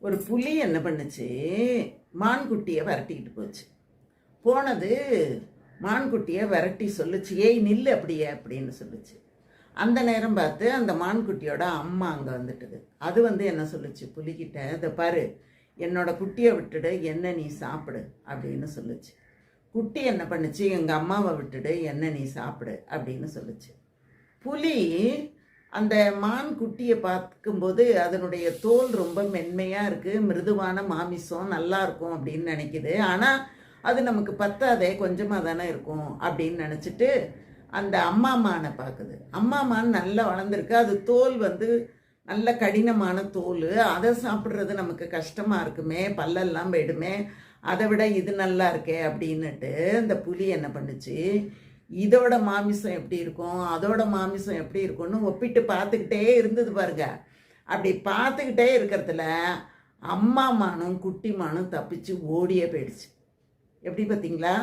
ஒரு புலி என்ன பண்ணுச்சு? மான்குட்டியை விரட்டிக்கிட்டு போச்சு. போனது மான்குட்டியை விரட்டி சொல்லுச்சு ஏய் நில்லு அப்படியே அப்படின்னு சொல்லுச்சு. அந்த நேரம் பார்த்து அந்த மான்குட்டியோட அம்மா அங்கே வந்துட்டுது. அது வந்து என்ன சொல்லுச்சு? புலிக்கிட்ட இதை பாரு என்னோட குட்டியை விட்டுடு என்ன நீ சாப்பிடு அப்படின்னு சொல்லுச்சு. குட்டி என்ன பண்ணுச்சு? எங்கள் அம்மாவை விட்டுடு என்ன நீ சாப்பிடு அப்படின்னு சொல்லுச்சு. புலி அந்த மான் குட்டியை பார்க்கும்போது அதனுடைய தோல் ரொம்ப மென்மையாக இருக்குது மிருதுவான மாமிசம் நல்லா இருக்கும் அப்படின்னு நினைக்குது. ஆனால் அது நமக்கு பத்தாதே கொஞ்சமாக தானே இருக்கும் அப்படின்னு நினச்சிட்டு அந்த அம்மா மானை பார்க்குது. அம்மா மான் நல்லா வளர்ந்துருக்கு. அது தோல் வந்து நல்ல கடினமான தோல். அதை சாப்பிட்றது நமக்கு கஷ்டமாக இருக்குமே பல்லெல்லாம் போயிடுமே அதை விட இது நல்லா இருக்கே அப்படின்னுட்டு இந்த புலி என்ன பண்ணுச்சு? இதோட மாமிசம் எப்படி இருக்கும்? அதோட மாமிசம் எப்படி இருக்கும்னு ஒப்பிட்டு பார்த்துக்கிட்டே இருந்தது பாருங்க. அப்படி பார்த்துக்கிட்டே இருக்கிறதுல அம்மா மானும் குட்டி மானும் தப்பிச்சு ஓடியே போயிடுச்சு. எப்படி பார்த்தீங்களா?